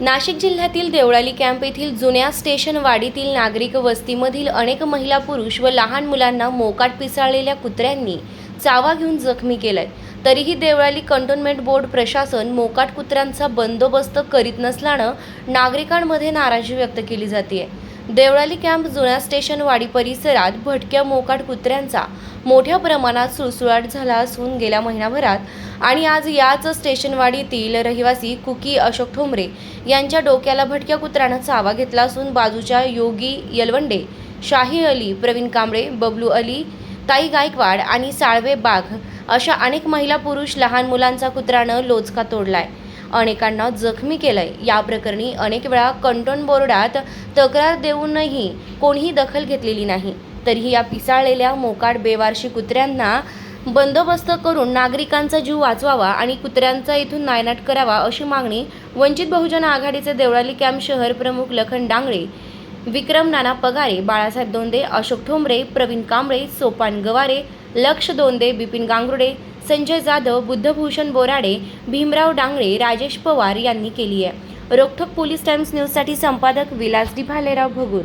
नाशिक जिल्ह्यातील देवळाली कॅम्प येथील जुन्या स्टेशन वाडीतील नागरिक वस्तीमधील अनेक महिला पुरुष व लहान मुलांना मोकाट पिसाळलेल्या कुत्र्यांनी चावा घेऊन जखमी केलाय. तरीही देवळाली कंटोन्मेंट बोर्ड प्रशासन मोकाट कुत्र्यांचा बंदोबस्त करीत नसल्यानं नागरिकांमध्ये नाराजी व्यक्त केली जाते देवळाली कॅम्प जुन्या स्टेशनवाडी परिसरात भटक्या मोकाट कुत्र्यांचा मोठ्या प्रमाणात सुळसुळाट झाला असून गेल्या महिनाभरात आणि आज याच स्टेशनवाडीतील रहिवासी कुकी अशोक ठोंबरे यांच्या डोक्याला भटक्या कुत्र्यानं चावा घेतला असून बाजूच्या योगी यलवंडे शाही अली प्रवीण कांबळे बबलू अली ताई गायकवाड आणि साळवे बाघ अशा अनेक महिला पुरुष लहान मुलांचा कुत्र्यानं लोचका तोडलाय. अनेकांना जखमी केलंय. या प्रकरणी अनेक वेळा कंटोन बोर्डात तक्रार देऊनही कोणीही दखल घेतलेली नाही. तरीही या पिसाळलेल्या मोकाट बेवारशी कुत्र्यांना बंदोबस्त करून नागरिकांचा जीव वाचवावा आणि कुत्र्यांचा इथून नायनाट करावा अशी मागणी वंचित बहुजन आघाडीचे देवळाली कॅम्प शहर प्रमुख लखन डांगळे विक्रम नाना पगारे बाळासाहेब दोंदे अशोक ठोंबरे प्रवीण कांबळे सोपान गवारे लक्ष दोंदे बिपिन गांगुर्डे संजय जाधव बुद्धभूषण बोराडे भीमराव डांगळे राजेश पवार यांनी केली आहे. रोखोक पोलीस टाइम्स न्यूजसाठी संपादक विलास डी भालेराव भगूर.